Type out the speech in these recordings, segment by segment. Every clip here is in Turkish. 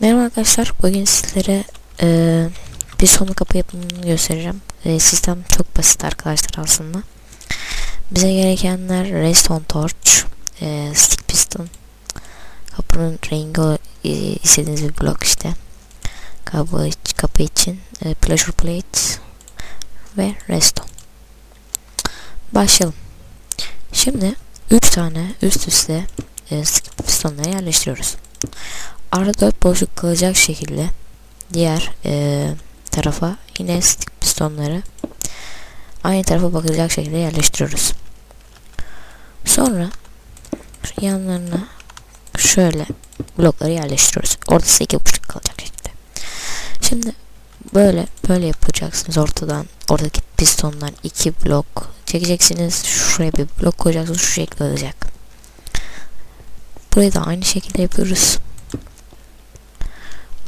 Merhaba arkadaşlar. Bugün sizlere e, bir sonu kapı yapımını göstereceğim. E, sistem çok basit arkadaşlar aslında. Bize gerekenler redstone torch, e, stick piston, kapının rengi e, istediğiniz bir blok işte. Kapı, kapı için e, pleasure plate ve redstone. Başlayalım. Şimdi 3 tane üst üste e, stick pistonları yerleştiriyoruz. Arada 4 boşluk kalacak şekilde diğer eee, tarafa yine stick pistonları aynı tarafa bakacak şekilde yerleştiriyoruz. Sonra yanlarına şöyle blokları yerleştiriyoruz. Ortası iki boşluk kalacak şekilde. Şimdi böyle böyle yapacaksınız ortadan oradaki pistondan iki blok çekeceksiniz. Şuraya bir blok koyacaksınız. Şu şekilde olacak. Burayı da aynı şekilde yapıyoruz.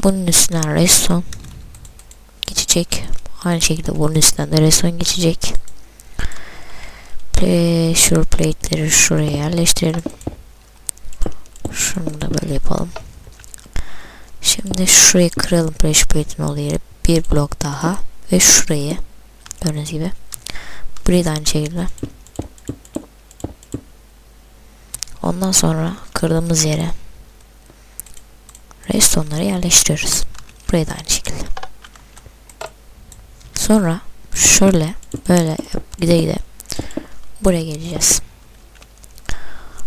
Bunun üstünden redstone geçecek. Aynı şekilde bunun üstünden de redstone geçecek. Pressure plate'leri şuraya yerleştirelim. Şunu da böyle yapalım. Şimdi şurayı kıralım pressure plate'in olduğu yeri. Bir blok daha ve şurayı gördüğünüz gibi. Burayı da aynı şekilde. Ondan sonra kırdığımız yere redstone'ları yerleştiriyoruz. Buraya da aynı şekilde. Sonra şöyle böyle gide gide buraya geleceğiz.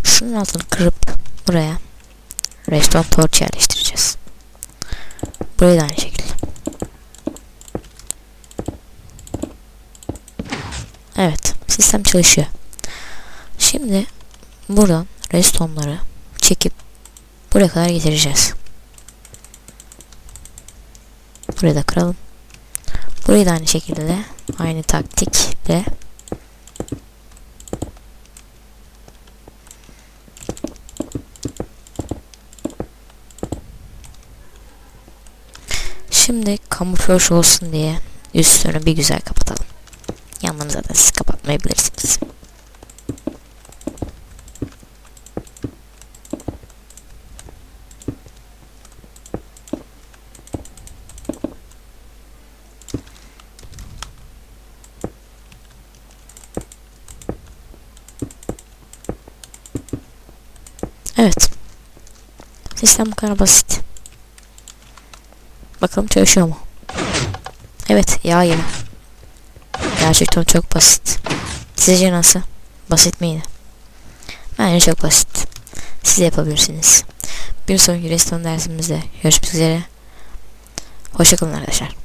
Şunun altını kırıp buraya redstone torch yerleştireceğiz. Buraya da aynı şekilde. Evet, sistem çalışıyor. Şimdi buradan redstone'ları çekip buraya kadar getireceğiz. Burayı da kıralım. Burayı da aynı şekilde aynı taktikle Şimdi kamuflaj olsun diye üstünü bir güzel kapatalım. Yanlarını zaten siz kapatmayabilirsiniz. Evet. Sistem bu kadar basit. Bakalım çalışıyor mu? Evet, yağ gibi. Gerçekten çok basit. Sizce nasıl? Basit miydi? Bence çok basit. Siz yapabilirsiniz. Bir sonraki restoran dersimizde görüşmek üzere. Hoşçakalın arkadaşlar.